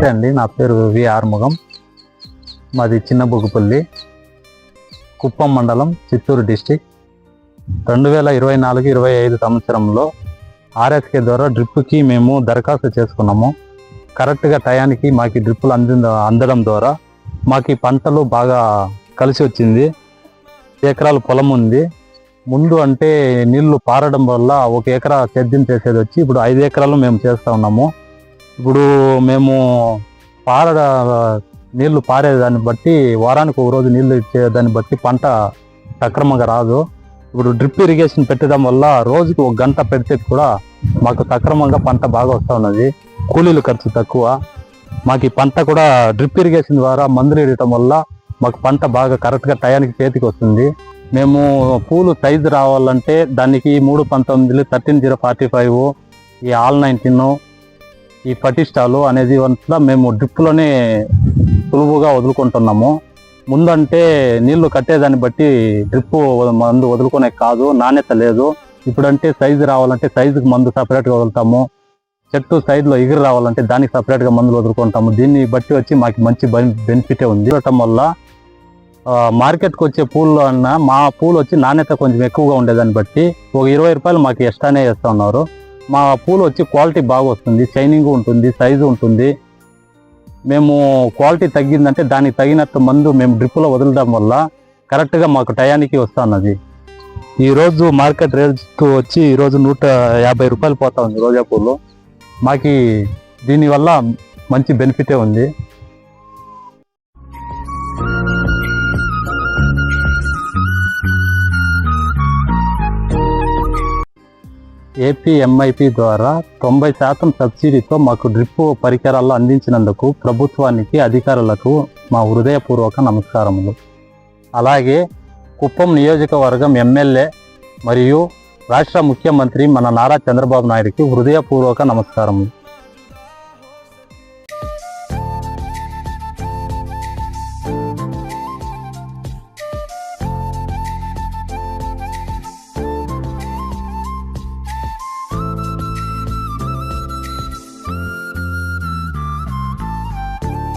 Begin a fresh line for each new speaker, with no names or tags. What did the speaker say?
నమస్తే అండి. నా పేరు వి ఆర్ముగం మాది చిన్న బొగ్గుపల్లి కుప్పం మండలం చిత్తూరు డిస్టిక్. రెండు వేల ఇరవై నాలుగు ఇరవై ఐదు సంవత్సరంలో ఆర్ఎస్కే ద్వారా డ్రిప్కి మేము దరఖాస్తు చేసుకున్నాము. కరెక్ట్గా టయానికి మాకు డ్రిప్పులు అంది అందడం ద్వారా మాకు పంటలు బాగా కలిసి వచ్చింది. ఎకరాల పొలం ఉంది. ముందు అంటే నీళ్ళు పారడం వల్ల ఒక ఎకరా సేద్యం చేసేది వచ్చి ఇప్పుడు ఐదు ఎకరాలు మేము చేస్తూ ఉన్నాము. ఇప్పుడు మేము పార నీళ్ళు పారేదాన్ని బట్టి వారానికి ఒక రోజు నీళ్ళు ఇచ్చేదాన్ని బట్టి పంట సక్రమంగా రాదు. ఇప్పుడు డ్రిప్ ఇరిగేషన్ పెట్టడం వల్ల రోజుకి ఒక గంట పెడితే కూడా మాకు సక్రమంగా పంట బాగా వస్తూ ఉన్నది. కూలీలు ఖర్చు తక్కువ. మాకు ఈ పంట కూడా డ్రిప్ ఇరిగేషన్ ద్వారా మందులు ఇవ్వడం వల్ల మాకు పంట బాగా కరెక్ట్గా టయానికి చేతికి వస్తుంది. మేము పూలు సైజు రావాలంటే దానికి మూడు పంతొమ్మిది థర్టీన్ జీరో ఫార్టీ ఫైవ్ ఈ ఆల్ నైన్టీన్ ఈ పటిష్టాలు అనేది అంతా మేము డ్రిప్లోనే సులువుగా వదులుకుంటున్నాము. ముందంటే నీళ్ళు కట్టేదాన్ని బట్టి డ్రిప్పు మందు వదులుకునే కాదు నాణ్యత లేదు. ఇప్పుడంటే సైజు రావాలంటే సైజుకి మందు సపరేట్గా వదులుతాము. చెట్టు సైడ్లో ఎగిరి రావాలంటే దానికి సపరేట్గా మందులు వదులుకుంటాము. దీన్ని బట్టి వచ్చి మాకు మంచి బెనిఫిటే ఉంది. ఇవ్వటం వల్ల మార్కెట్కి వచ్చే పూల్లో అన్న మా పూలు వచ్చి నాణ్యత కొంచెం ఎక్కువగా ఉండేదాన్ని బట్టి ఒక ఇరవై రూపాయలు మాకు ఎక్స్ట్రానే వేస్తూ ఉన్నారు. మా పూలు వచ్చి క్వాలిటీ బాగా వస్తుంది షైనింగ్ ఉంటుంది సైజు ఉంటుంది. మేము క్వాలిటీ తగ్గిందంటే దానికి తగినట్టు మందు మేము డ్రిప్పులో వదలడం వల్ల కరెక్ట్గా మాకు టయానికి వస్తున్నది. ఈరోజు మార్కెట్ రేట్తో వచ్చి ఈరోజు నూట యాభై రూపాయలు పోతా ఉంది రోజా పూలు. మాకు దీనివల్ల మంచి బెనిఫిటే ఉంది. ఏపీఎంఐపి ద్వారా తొంభై శాతం సబ్సిడీతో మాకు డ్రిప్ పరికరాలు అందించినందుకు ప్రభుత్వానికి అధికారులకు మా హృదయపూర్వక నమస్కారములు. అలాగే కుప్పం నియోజకవర్గం ఎమ్మెల్యే మరియు రాష్ట్ర ముఖ్యమంత్రి మన నారా చంద్రబాబు నాయుడికి హృదయపూర్వక నమస్కారములు.